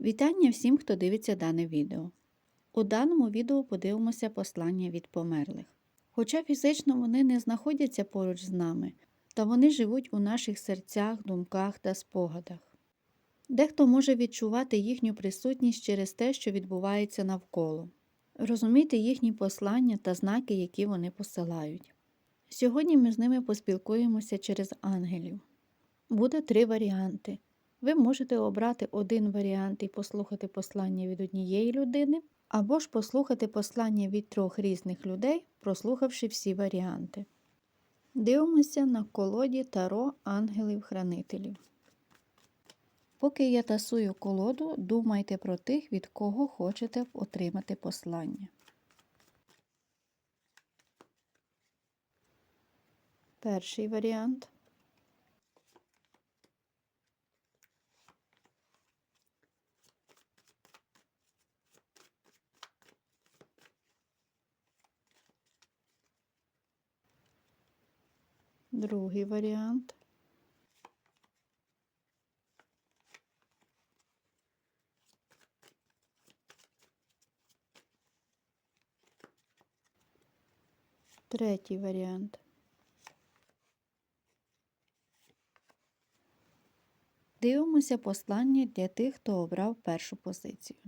Вітання всім, хто дивиться дане відео. У даному відео подивимося послання від померлих. Хоча фізично вони не знаходяться поруч з нами, та вони живуть у наших серцях, думках та спогадах. Дехто може відчувати їхню присутність через те, що відбувається навколо, розуміти їхні послання та знаки, які вони посилають. Сьогодні ми з ними поспілкуємося через ангелів. Буде три варіанти. Ви можете обрати один варіант і послухати послання від однієї людини, або ж послухати послання від трьох різних людей, прослухавши всі варіанти. Дивимося на колоді Таро ангелів-хранителів. Поки я тасую колоду, думайте про тих, від кого хочете отримати послання. Перший варіант. Другий варіант. Третій варіант. Дивимося послання для тих, хто обрав першу позицію.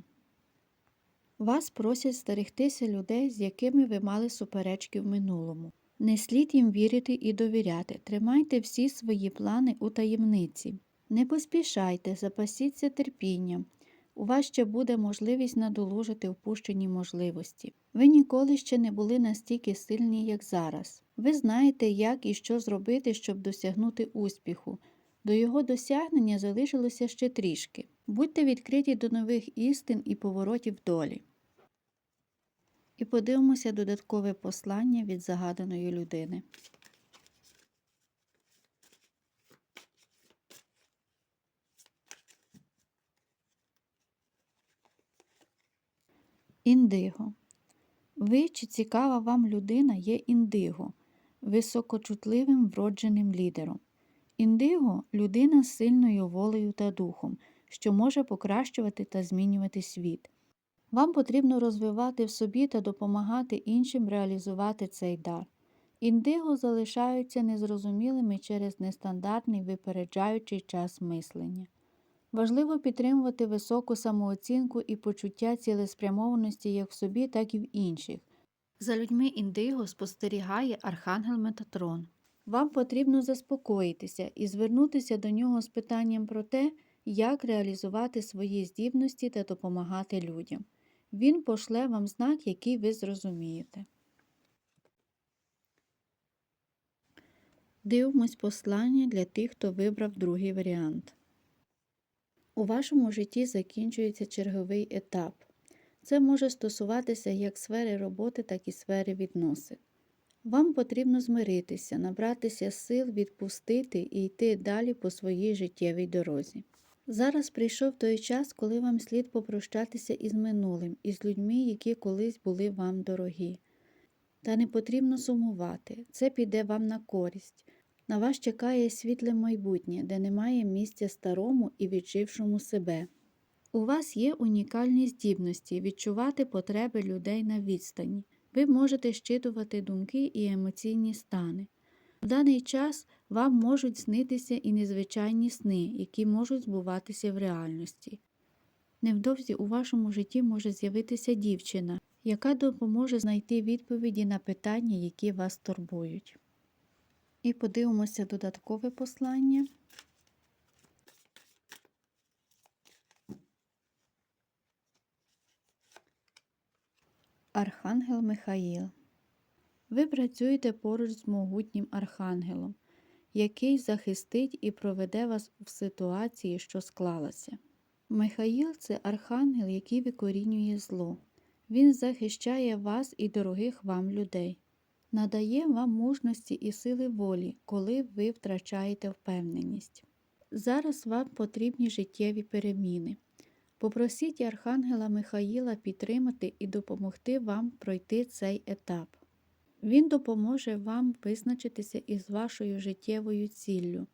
Вас просять стерегтися людей, з якими ви мали суперечки в минулому. Не слід їм вірити і довіряти. Тримайте всі свої плани у таємниці. Не поспішайте, запасіться терпінням. У вас ще буде можливість надолужити впущені можливості. Ви ніколи ще не були настільки сильні, як зараз. Ви знаєте, як і що зробити, щоб досягнути успіху. До його досягнення залишилося ще трішки. Будьте відкриті до нових істин і поворотів долі. І подивимося додаткове послання від загаданої людини. Індиго. Ви чи цікава вам людина є індиго, високочутливим вродженим лідером. Індиго людина з сильною волею та духом, що може покращувати та змінювати світ. Вам потрібно розвивати в собі та допомагати іншим реалізувати цей дар. Індиго залишаються незрозумілими через нестандартний випереджаючий час мислення. Важливо підтримувати високу самооцінку і почуття цілеспрямованості як в собі, так і в інших. За людьми індиго спостерігає архангел Метатрон. Вам потрібно заспокоїтися і звернутися до нього з питанням про те, як реалізувати свої здібності та допомагати людям. Він пошле вам знак, який ви зрозумієте. Дивимось послання для тих, хто вибрав другий варіант. У вашому житті закінчується черговий етап. Це може стосуватися як сфери роботи, так і сфери відносин. Вам потрібно змиритися, набратися сил, відпустити і йти далі по своїй життєвій дорозі. Зараз прийшов той час, коли вам слід попрощатися із минулим, із людьми, які колись були вам дорогі. Та не потрібно сумувати, це піде вам на користь. На вас чекає світле майбутнє, де немає місця старому і віджившому себе. У вас є унікальні здібності відчувати потреби людей на відстані. Ви можете щитувати думки і емоційні стани. В даний час вам можуть снитися і незвичайні сни, які можуть збуватися в реальності. Невдовзі у вашому житті може з'явитися дівчина, яка допоможе знайти відповіді на питання, які вас турбують. І подивимося додаткове послання. Архангел Михаїл. Ви працюєте поруч з могутнім архангелом, який захистить і проведе вас в ситуації, що склалася. Михаїл це архангел, який викорінює зло. Він захищає вас і дорогих вам людей, надає вам мужності і сили волі, коли ви втрачаєте впевненість. Зараз вам потрібні життєві переміни. Попросіть Архангела Михаїла підтримати і допомогти вам пройти цей етап. Він допоможе вам визначитися із вашою життєвою ціллю,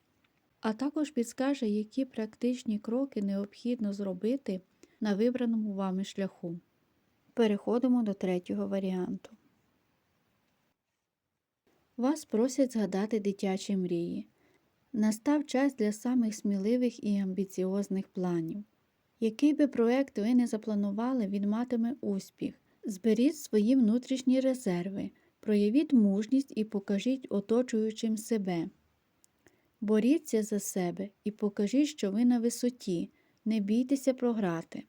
а також підскаже, які практичні кроки необхідно зробити, на вибраному вами шляху. Переходимо до третього варіанту. Вас просять згадати дитячі мрії. Настав час для самих сміливих і амбіціозних планів. Який би проект ви не запланували, він матиме успіх. Зберіть свої внутрішні резерви, проявіть мужність і покажіть оточуючим себе. Боріться за себе і покажіть, що ви на висоті, не бійтеся програти.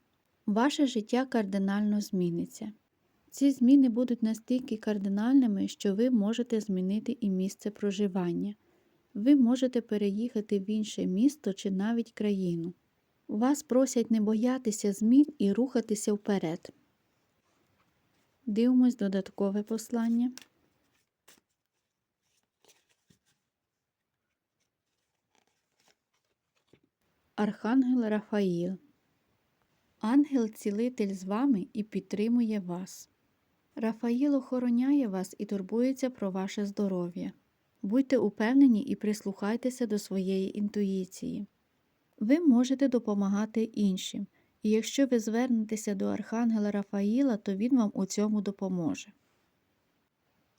Ваше життя кардинально зміниться. Ці зміни будуть настільки кардинальними, що ви можете змінити і місце проживання. Ви можете переїхати в інше місто чи навіть країну. Вас просять не боятися змін і рухатися вперед. Дивимось додаткове послання. Архангел Рафаїл. Ангел-цілитель з вами і підтримує вас. Рафаїл охороняє вас і турбується про ваше здоров'я. Будьте упевнені і прислухайтеся до своєї інтуїції. Ви можете допомагати іншим, і якщо ви звернетеся до Архангела Рафаїла, то він вам у цьому допоможе.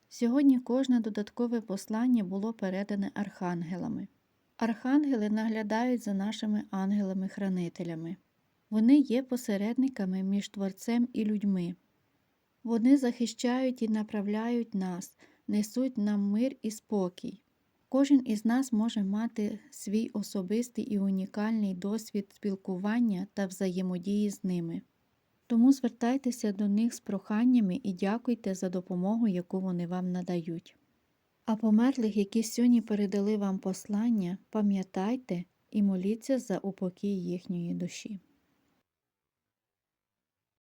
Сьогодні кожне додаткове послання було передане архангелами. Архангели наглядають за нашими ангелами-хранителями. Вони є посередниками між Творцем і людьми. Вони захищають і направляють нас, несуть нам мир і спокій. Кожен із нас може мати свій особистий і унікальний досвід спілкування та взаємодії з ними. Тому звертайтеся до них з проханнями і дякуйте за допомогу, яку вони вам надають. А померлих, які сьогодні передали вам послання, пам'ятайте і моліться за упокій їхньої душі.